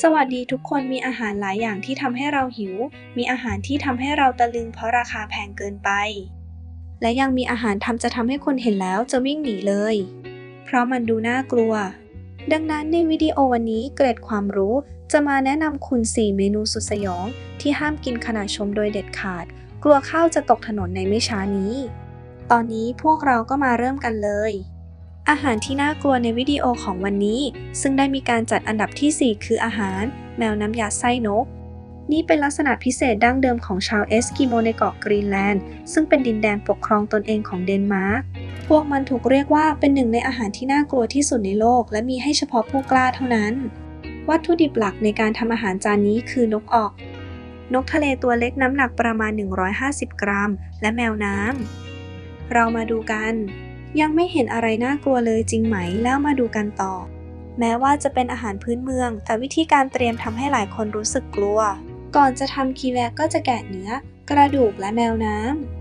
สวัสดีทุกคนมีอาหารหลายอย่างที่ทำให้เราหิว มีอาหารที่ทำให้เราตะลึงเพราะราคาแพงเกินไป และยังมีอาหารทำจะทำให้คนเห็นแล้วจะวิ่งหนีเลย เพราะมันดูน่ากลัว ดังนั้นในวิดีโอวันนี้เกร็ดความรู้จะมาแนะนำคุณ 4 เมนูสุดสยอง ที่ห้ามกินขณะชมโดยเด็ดขาด กลัวข้าวจะตกถนนในไม่ช้านี้ ตอนนี้พวกเราก็มาเริ่มกันเลย อาหารที่น่ากลัวในวิดีโอของวันนี้ ซึ่งได้มีการจัดอันดับทีสี่ 4 คืออาหาร แมวน้ำยาไส้นก นี่เป็นลักษณะพิเศษดั้งเดิมของชาวเอสกิโมในเกาะกรีนแลนด์ ซึ่งเป็นดินแดนปกครองตนเองของเดนมาร์ก พวกมันถูกเรียกว่าเป็นหนึ่งในอาหารที่น่ากลัวที่สุดในโลก และมีให้เฉพาะผู้กล้าเท่านั้น วัตถุดิบหลักในการทำอาหารจานนี้คือนกออก นกทะเลตัวเล็กน้ำหนักประมาณ 150 กรัม และแมวน้ำเรามาดูกัน ยังไม่เห็นอะไรน่ากลัวเลยจริงไหมแล้วมาดูกันต่อ แม้ว่าจะเป็นอาหารพื้นเมือง แต่วิธีการเตรียมทำให้หลายคนรู้สึกกลัว ก่อนจะทำคีแวกก็จะแกะเนื้อ กระดูกและแมวน้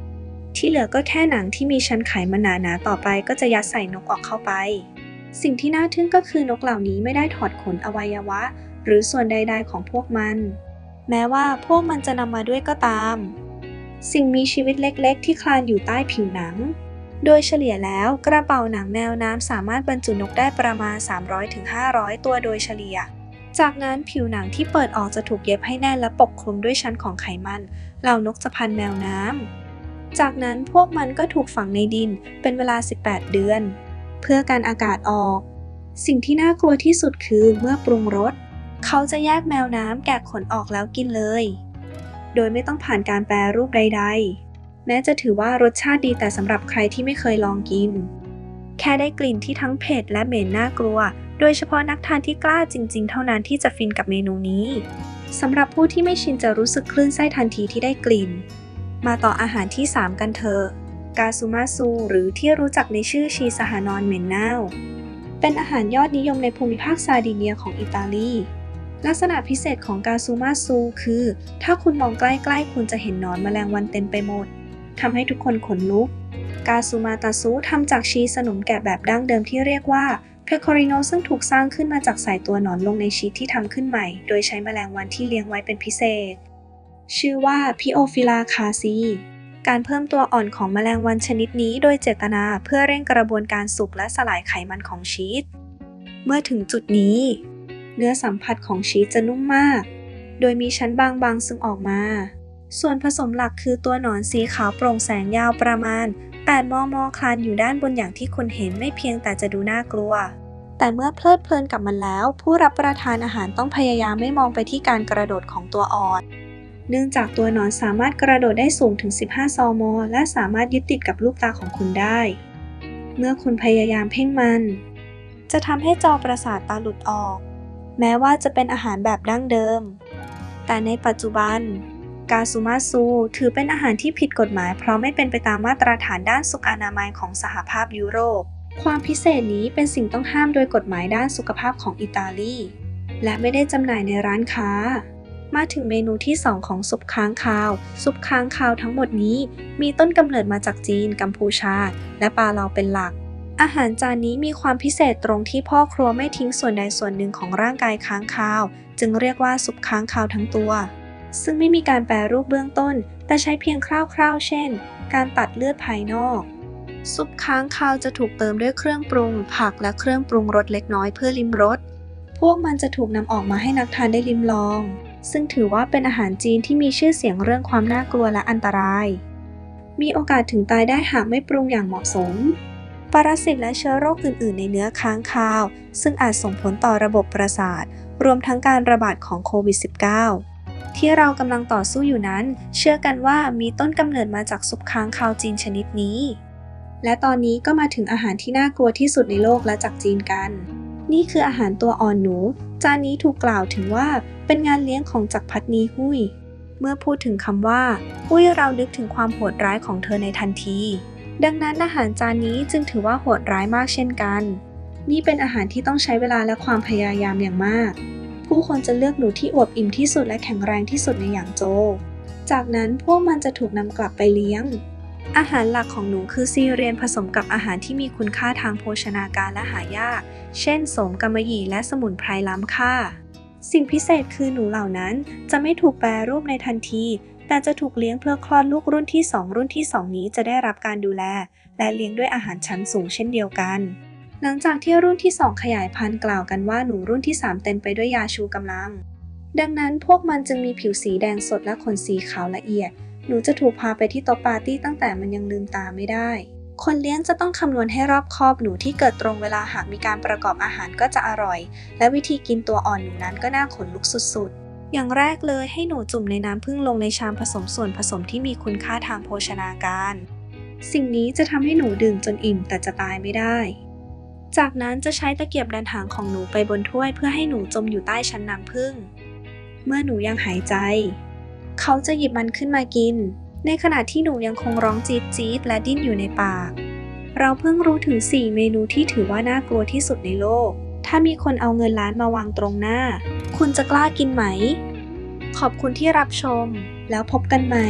ำที่เหลือก็แค่หนังที่มีชั้นไขมันหนาๆต่อไปก็จะยัดใส่นกออกเข้าไป สิ่งที่น่าทึ่งก็คือนกเหล่านี้ไม่ได้ถอดขนอวัยวะ หรือส่วนใด ๆ ของพวกมัน แม้ว่าพวกมันจะนำมาด้วยก็ตาม สิ่งมีชีวิตเล็ก ๆ ที่คลานอยู่ใต้ผิวหนัง โดยเฉลี่ยแล้วกระเป๋าหนังแมวน้ำสามารถบรรจุนกได้ประมาณ 300-500 ตัวโดยเฉลี่ย จากนั้นผิวหนังที่เปิดออกจะถูกเย็บให้แน่นและปกคลุมด้วยชั้นของไขมัน เหล่านกจะพันแมวน้ำ จากนั้นพวกมันก็ถูกฝังในดินเป็นเวลา 18 เดือน เพื่อการอากาศออก สิ่งที่น่ากลัวที่สุดคือเมื่อปรุงรสเขาจะแยกแมวน้ำแกะขนออกแล้วกินเลย โดยไม่ต้องผ่านการแปรรูปใด ๆ แม้จะถือว่ารสชาติดีแต่สำหรับใครที่ไม่เคยลองกิน แค่ได้กลิ่นที่ทั้งเผ็ดและเหม็นน่ากลัว โดยเฉพาะนักทานที่กล้าจริง ๆ เท่านั้นที่จะฟินกับเมนูนี้สำหรับผู้ที่ไม่ชินจะรู้สึกคลื่นไส้ทันทีที่ได้กลิ่น มาต่ออาหารที่ 3 กันเถอะกาซูมาซู หรือที่รู้จักในชื่อชีสหานอนเหม็นเน่า เป็นอาหารยอดนิยมในภูมิภาคซาดิเนียของอิตาลี ลักษณะพิเศษของกาซูมาซู คือ ถ้าคุณมองใกล้ๆ คุณจะเห็นหนอนแมลงวันเต็มไปหมด ทำให้ทุกคนขนลุก กาซูมาตาซุทำจากชีสสนมแกะแบบดั้งเดิมที่เรียกว่าเพคอริโนซึ่งถูกสร้างขึ้นมาจากใส่ตัวหนอนลงในชีสที่ทำขึ้นใหม่ โดยใช้แมลงวันที่เลี้ยงไว้เป็นพิเศษ ชื่อว่าพิโอฟิลาคาซีการเพิ่มตัวอ่อนของแมลงวันชนิดนี้โดยเจตนาเพื่อเร่งกระบวนการสุกและสลายไขมันของชีส เมื่อถึงจุดนี้ เนื้อสัมผัสของชีสจะนุ่มมาก โดยมีชั้นบางๆซึ่งออกมา ส่วนผสมหลักคือตัวหนอนสีขาวโปร่งแสงยาวประมาณ 8 มม คลานอยู่ด้านบนอย่างที่คุณเห็นไม่เพียงแต่จะดูน่ากลัว แต่เมื่อเพลิดเพลินกับมันแล้ว ผู้รับประทานอาหารต้องพยายามไม่มองไปที่การกระโดดของตัวอ่อน เนื่องจากตัวหนอนสามารถกระโดดได้สูงถึง 15 ซม และสามารถยึดติดกับลูกตาของคุณได้ เมื่อคุณพยายามเพ่งมัน จะทำให้จอประสาทตาหลุดออก แม้ว่าจะเป็นอาหารแบบดั้งเดิม แต่ในปัจจุบัน กาซูมาซูถือเป็นอาหารที่ผิดกฎหมาย เพราะไม่เป็นไปตามมาตรฐานด้านสุขอนามัยของสหภาพยุโรป ความพิเศษนี้เป็นสิ่งต้องห้ามโดยกฎหมายด้านสุขภาพของอิตาลี และไม่ได้จำหน่ายในร้านค้า มาถึงเมนูที่ 2 ของซุปค้างคาว ซุปค้างคาวทั้งหมดนี้ มีต้นกำเนิดมาจากจีน กัมพูชา และปาเลาเป็นหลัก อาหารจานนี้มีความพิเศษตรงที่พ่อครัวไม่ทิ้งส่วนใดส่วนหนึ่งของร่างกายค้างคาว จึงเรียกว่าซุปค้างคาวทั้งตัว ซึ่งไม่มีการแปรรูปเบื้องต้น แต่ใช้เพียงคร่าวๆ เช่น การตัดเลือดภายนอก ซุปค้างคาวจะถูกเติมด้วยเครื่องปรุง ผักและเครื่องปรุงรสเล็กน้อยเพื่อลิมรส พวกมันจะถูกนำออกมาให้นักทานได้ลิมลอง ซึ่งถือว่าเป็นอาหารจีนที่มีชื่อเสียงเรื่องความน่ากลัวและอันตราย มีโอกาสถึงตายได้หากไม่ปรุงอย่างเหมาะสมปรสิตและเชื้อโรคอื่น ๆ ในเนื้อค้างคาว ซึ่งอาจส่งผลต่อระบบประสาท รวมทั้งการระบาดของโควิด -19 ที่เรากำลังต่อสู้อยู่นั้น เชื่อกันว่ามีต้นกำเนิดมาจากซุปค้างคาวจีนชนิดนี้ และตอนนี้ก็มาถึงอาหารที่น่ากลัวที่สุดในโลกและจากจีนกัน นี่คืออาหารตัวอ่อนหนู จานนี้ถูกกล่าวถึงว่าเป็นงานเลี้ยงของจักรพรรดินีหุยเมื่อพูดถึงคำว่าหุยเรานึกถึงความโหดร้ายของเธอในทันที ดังนั้นอาหารจานนี้จึงถือว่าโหดร้ายมากเช่นกัน นี่เป็นอาหารที่ต้องใช้เวลาและความพยายามอย่างมาก ผู้คนจะเลือกหนูที่อวบอิ่มที่สุดและแข็งแรงที่สุดในอย่างโจ จากนั้นพวกมันจะถูกนำกลับไปเลี้ยง อาหารหลักของหนูคือซีเรียนผสมกับอาหารที่มีคุณค่าทางโภชนาการและหายาก เช่นสมกำมะหยี่และสมุนไพรล้ำค่า สิ่งพิเศษคือหนูเหล่านั้นจะไม่ถูกแปรรูปในทันที แต่จะถูกเลี้ยงเพื่อคลอดลูกรุ่นที่ 2 รุ่นที่ 2 นี้จะได้รับการดูแล และเลี้ยงด้วยอาหารชั้นสูงเช่นเดียวกัน หลังจากที่รุ่นที่ 2 ขยายพันธุ์กล่าวกันว่าหนูรุ่นที่ 3 เต็มไปด้วยยาชูกำลัง ดังนั้นพวกมันจึงมีผิวสีแดงสดและขนสีขาวละเอียด หนูจะถูกพาไปที่โต๊ะปาร์ตี้ตั้งแต่มันยังลืมตาไม่ได้ คนเลี้ยงจะต้องคำนวณให้รอบคอบหนูที่เกิดตรงเวลาหากมีการประกอบอาหารก็จะอร่อย และวิธีกินตัวอ่อนหนูนั้นก็น่าขนลุกสุดๆ อย่างแรกเลยให้หนูจุ่มในน้ำผึ้งลงในชามผสมส่วนผสมที่มีคุณค่าทางโภชนาการ สิ่งนี้จะทำให้หนูดื่มจนอิ่มแต่จะตายไม่ได้ จากนั้นจะใช้ตะเกียบดันหางของหนูไปบนถ้วยเพื่อให้หนูจมอยู่ใต้ชั้นน้ำผึ้ง เมื่อหนูยังหายใจ เขาจะหยิบมันขึ้นมากิน ในขณะที่หนูยังคงร้องจี๊ดจี๊ดและดิ้นอยู่ในปาก เราเพิ่งรู้ถึง 4 เมนูที่ถือว่าน่ากลัวที่สุดในโลก ถ้ามีคนเอาเงินล้านมาวางตรงหน้า คุณจะกล้ากินไหม ขอบคุณที่รับชม แล้วพบกันใหม่